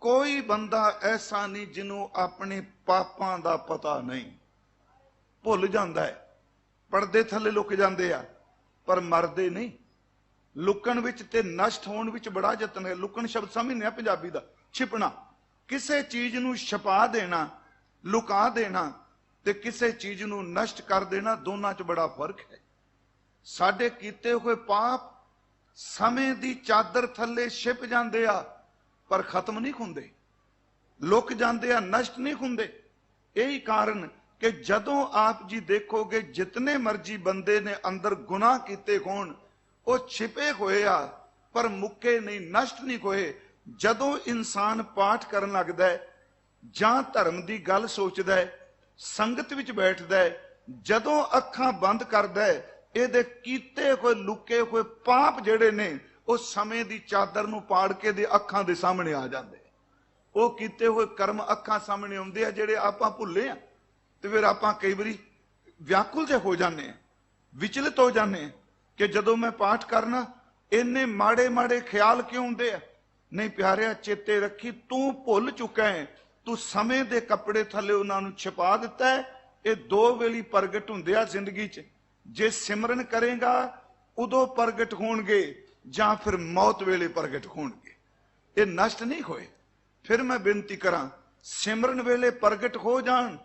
ਕੋਈ ਬੰਦਾ ਐਸਾ ਨਹੀਂ ਜਿਹਨੂੰ ਆਪਣੇ ਪਾਪਾਂ ਦਾ ਪਤਾ ਨਹੀਂ। ਭੁੱਲ ਜਾਂਦਾ ਹੈ। ਪਰਦੇ ਥੱਲੇ ਲੁਕ ਜਾਂਦੇ ਆ, ਪਰ ਮਰਦੇ ਨਹੀਂ। ਲੁਕਣ ਵਿੱਚ ਤੇ ਨਸ਼ਟ ਹੋਣ ਵਿੱਚ ਬੜਾ ਯਤਨ ਹੈ। ਲੁਕਣ ਸ਼ਬਦ ਸਮਝਦੇ ਆ ਪੰਜਾਬੀ ਦਾ। ਛਿਪਣਾ। ਕਿਸੇ ਚੀਜ਼ ਨੂੰ ਛਪਾ ਦੇਣਾ, ਲੁਕਾ ਦੇਣਾ ਤੇ ਕਿਸੇ ਚੀਜ਼ ਨੂੰ ਨਸ਼ਟ ਕਰ ਦੇਣਾ, ਦੋਨਾਂ 'ਚ ਬੜਾ ਫ਼ਰਕ ਹੈ। ਸਾਡੇ ਕੀਤੇ ਹੋਏ ਪਾਪ ਸਮੇਂ ਦੀ ਚਾਦਰ ਥੱਲੇ ਛਿਪ ਜਾਂਦੇ ਆ। ਪਰ ਖਤਮ ਨਹੀਂ ਹੁੰਦੇ। ਲੁਕ ਜਾਂਦੇ ਆ, ਨਸ਼ਟ ਨਹੀਂ ਹੁੰਦੇ। ਇਹੀ ਕਾਰਨ ਕਿ ਜਦੋਂ ਆਪ ਜੀ ਦੇਖੋਗੇ, ਜਿਤਨੇ ਮਰਜ਼ੀ ਬੰਦੇ ਨੇ ਅੰਦਰ ਗੁਨਾਹ ਕੀਤੇ ਹੋਣ, ਉਹ ਛਿਪੇ ਹੋਏ ਆ, ਪਰ ਮੁੱਕੇ ਨਹੀਂ, ਨਸ਼ਟ ਨਹੀਂ ਹੋਏ। ਜਦੋਂ ਇਨਸਾਨ ਪਾਠ ਕਰਨ ਲੱਗਦਾ ਹੈ, ਜਾਂ ਧਰਮ ਦੀ ਗੱਲ ਸੋਚਦਾ ਹੈ, ਸੰਗਤ ਵਿੱਚ ਬੈਠਦਾ ਹੈ, ਜਦੋਂ ਅੱਖਾਂ ਬੰਦ ਕਰਦਾ ਹੈ, ਇਹਦੇ ਕੀਤੇ ਹੋਏ, ਲੁਕੇ ਹੋਏ ਪਾਪ ਜਿਹੜੇ ਨੇ ਉਹ ਸਮੇਂ ਦੀ ਚਾਦਰ ਨੂੰ ਪਾੜ ਕੇ ਦੇ ਅੱਖਾਂ ਦੇ ਸਾਹਮਣੇ ਆ ਜਾਂਦੇ। ਉਹ ਕੀਤੇ ਹੋਏ ਕਰਮ ਅੱਖਾਂ ਸਾਹਮਣੇ ਆਉਂਦੇ ਆ, ਜਿਹੜੇ ਆਪਾਂ ਭੁੱਲੇ ਆ। ਤੇ ਫਿਰ ਆਪਾਂ ਕਈ ਵਾਰੀ ਵਿਆਕੁਲ ਜੇ ਹੋ ਜਾਂਦੇ ਆ, ਵਿਚਲਿਤ ਹੋ ਜਾਂਦੇ ਆ ਕਿ ਜਦੋਂ ਮੈਂ ਪਾਠ ਕਰਨਾ, ਇੰਨੇ ਮਾੜੇ ਮਾੜੇ ਖਿਆਲ ਕਿਉਂ ਹੁੰਦੇ ਆ? ਨਹੀਂ ਪਿਆਰਿਆ, ਚੇਤੇ ਰੱਖੀ, ਤੂੰ ਭੁੱਲ ਚੁੱਕਾ ਹੈ ਤੂੰ ਸਮੇਂ ਦੇ ਕੱਪੜੇ ਥੱਲੇ ਉਹਨਾਂ ਨੂੰ ਛਪਾ ਦਿੱਤਾ ਹੈ ਇਹ ਦੋ ਵੇਲੀ ਪ੍ਰਗਟ ਹੁੰਦੇ ਆ ਜ਼ਿੰਦਗੀ 'ਚ। ਜੇ ਸਿਮਰਨ ਕਰੇਗਾ, ਉਦੋਂ ਪ੍ਰਗਟ ਹੋਣਗੇ। ਜਾਂ ਫਿਰ ਮੌਤ ਵੇਲੇ ਪ੍ਰਗਟ ਹੋਣਗੇ। ਇਹ ਨਸ਼ਟ ਨਹੀਂ ਹੋਏ। ਫਿਰ ਮੈਂ ਬੇਨਤੀ ਕਰਾਂ, ਸਿਮਰਨ ਵੇਲੇ ਪ੍ਰਗਟ ਹੋ ਜਾਣ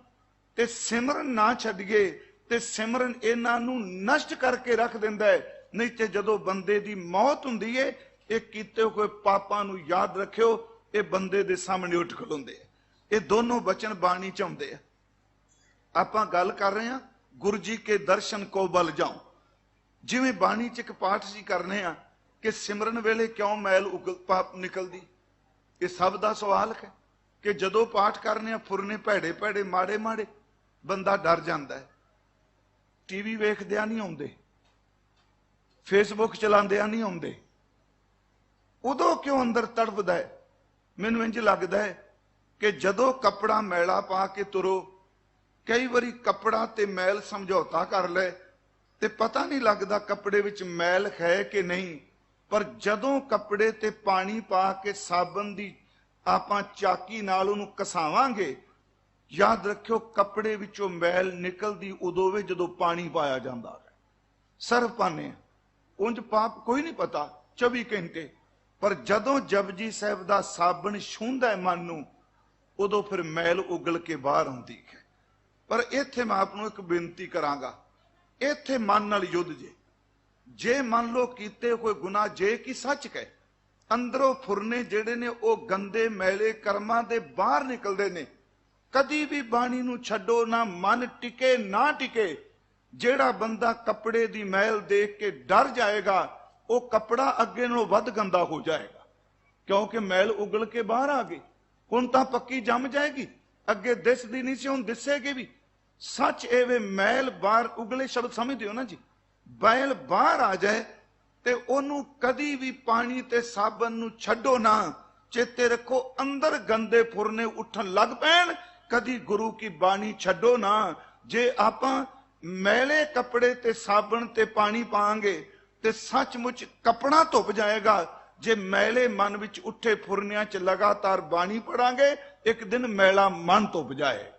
ਤੇ ਸਿਮਰਨ ਨਾ ਛੱਡੀਏ ਤੇ ਸਿਮਰਨ ਇਹਨਾਂ ਨੂੰ ਨਸ਼ਟ ਕਰਕੇ ਰੱਖ ਦਿੰਦਾ ਹੈ। ਨਹੀਂ ਤੇ ਜਦੋਂ ਬੰਦੇ ਦੀ ਮੌਤ ਹੁੰਦੀ ਏ, ਇਹ ਕੀਤੇ ਹੋਏ ਪਾਪਾਂ ਨੂੰ ਯਾਦ ਰੱਖਿਓ, ਇਹ ਬੰਦੇ ਦੇ ਸਾਹਮਣੇ ਉੱਠ ਖਲੋਂਦੇ ਆ। ਇਹ ਦੋਨੋਂ ਬਚਨ ਬਾਣੀ ਚ ਆਉਂਦੇ ਆ। ਆਪਾਂ ਗੱਲ ਕਰ ਰਹੇ ਹਾਂ, ਗੁਰੂ ਜੀ ਕੇ ਦਰਸ਼ਨ ਕੋ ਬਲ ਜਾਓ ਜਿਵੇਂ ਬਾਣੀ ਚ ਇੱਕ ਪਾਠ ਸੀ ਕਰਨੇ ਆ ਕਿ ਸਿਮਰਨ ਵੇਲੇ ਕਿਉਂ ਮੈਲ ਉਗਲ ਪਾਪ ਨਿਕਲਦੀ? ਇਹ ਸਭ ਦਾ ਸਵਾਲ ਹੈ ਕਿ ਜਦੋਂ ਪਾਠ ਕਰਨੇ ਆ, ਫੁਰਨੇ ਭੈੜੇ ਭੈੜੇ, ਮਾੜੇ ਮਾੜੇ, ਬੰਦਾ ਡਰ ਜਾਂਦਾ ਹੈ। ਟੀਵੀ ਵੇਖਦਿਆਂ ਨਹੀਂ ਆਉਂਦੇ, ਫੇਸਬੁੱਕ ਚਲਾਉਂਦਿਆਂ ਨਹੀਂ ਆਉਂਦੇ। ਉਦੋਂ ਕਿਉਂ ਅੰਦਰ ਤੜਫਦਾ ਹੈ? ਮੈਨੂੰ ਇੰਜ ਲੱਗਦਾ ਹੈ ਕਿ ਜਦੋਂ ਕੱਪੜਾ ਮੈਲਾ ਪਾ ਕੇ ਤੁਰੋ, ਕਈ ਵਾਰੀ ਕੱਪੜਾ ਤੇ ਮੈਲ ਸਮਝੌਤਾ ਕਰ ਲੈ ਤੇ ਪਤਾ ਨਹੀਂ ਲੱਗਦਾ ਕੱਪੜੇ ਵਿੱਚ ਮੈਲ ਹੈ ਕਿ ਨਹੀਂ। ਪਰ ਜਦੋਂ ਕੱਪੜੇ ਤੇ ਪਾਣੀ ਪਾ ਕੇ ਸਾਬਣ ਦੀ ਆਪਾਂ ਚਾਕੀ ਨਾਲ ਉਹਨੂੰ ਕਸਾਵਾਂਗੇ, ਯਾਦ ਰੱਖਿਓ ਕੱਪੜੇ ਵਿੱਚੋਂ ਮੈਲ ਨਿਕਲਦੀ ਉਦੋਂ ਵੇ ਜਦੋਂ ਪਾਣੀ ਪਾਇਆ ਜਾਂਦਾ ਹੈ। ਸਰਫ ਪਾਣੇ ਉਂਝ ਪਾਪ ਕੋਈ ਨਹੀਂ ਪਤਾ 24 ਘੰਟੇ। ਪਰ ਜਦੋਂ ਜਪਜੀ ਸਾਹਿਬ ਦਾ ਸਾਬਣ ਛੂੰਹਦਾ ਹੈ ਮਨ ਨੂੰ, ਉਦੋਂ ਫਿਰ ਮੈਲ ਉਗਲ ਕੇ ਬਾਹਰ ਆਉਂਦੀ ਹੈ। ਪਰ ਇੱਥੇ ਮੈਂ ਆਪ ਨੂੰ ਇੱਕ ਬੇਨਤੀ ਕਰਾਂਗਾ, ਇੱਥੇ ਮਨ ਨਾਲ ਯੁੱਧ ਜੇ। ਜੇ ਮੰਨ ਲਓ ਕੀਤੇ ਹੋਏ ਗੁਨਾਹ ਜੇ ਕੀ ਸੱਚ ਕਹੇ, ਅੰਦਰੋਂ ਫੁਰਨੇ ਜਿਹੜੇ ਨੇ ਉਹ ਗੰਦੇ ਮੈਲੇ ਕਰਮਾਂ ਦੇ ਬਾਹਰ ਨਿਕਲਦੇ ਨੇ। ਕਦੀ ਵੀ ਬਾਣੀ ਨੂੰ ਛੱਡੋ, ਨਾ ਮਨ ਟਿਕੇ, ਨਾ ਟਿਕੇ। ਜਿਹੜਾ ਬੰਦਾ ਕੱਪੜੇ ਦੀ ਮੈਲ ਦੇਖ ਕੇ ਡਰ ਜਾਏਗਾ, ਉਹ ਕੱਪੜਾ ਅੱਗੇ ਨਾਲੋਂ ਵੱਧ ਗੰਦਾ ਹੋ ਜਾਏਗਾ। ਕਿਉਂਕਿ ਮੈਲ ਉਗਲ ਕੇ ਬਾਹਰ ਆ ਗਈ। ਹੁਣ ਤਾਂ ਪੱਕੀ ਜੰਮ ਜਾਏਗੀ। ਅੱਗੇ ਦਿਸਦੀ ਨਹੀਂ ਸੀ, ਹੁਣ ਦਿਸੇਗੀ ਵੀ। ਸੱਚ ਇਹ ਮੈਲ ਬਾਹਰ ਉਗਲੇ ਸ਼ਬਦ ਸਮਝਦੇ ਹੋ ਨਾ ਜੀ? ਬੈਲ ਬਾਹਰ ਆ ਜਾਏ ਤੇ ਉਹਨੂੰ ਕਦੀ ਵੀ ਪਾਣੀ ਤੇ ਸਾਬਣ ਨੂੰ ਛੱਡੋ ਨਾ। ਚੇਤੇ ਰੱਖੋ, ਅੰਦਰ ਗੰਦੇ ਫੁਰਨੇ ਉੱਠਣ ਲੱਗ ਪੈਣ, ਕਦੀ ਗੁਰੂ ਕੀ ਬਾਣੀ ਛੱਡੋ ਨਾ। ਜੇ ਆਪਾਂ ਮੈਲੇ ਕੱਪੜੇ ਤੇ ਸਾਬਣ ਤੇ ਪਾਣੀ ਪਾਵਾਂਗੇ, ਤੇ ਸੱਚਮੁੱਚ ਕਪੜਾ ਧੁੱਪ ਜਾਏਗਾ। ਜੇ ਮੈਲੇ ਮਨ ਵਿੱਚ ਉੱਠੇ ਫੁਰਨਿਆਂ 'ਚ ਲਗਾਤਾਰ ਬਾਣੀ ਪੜਾਂਗੇ, ਇੱਕ ਦਿਨ ਮੈਲਾ ਮਨ ਧੁੱਪ ਜਾਏ।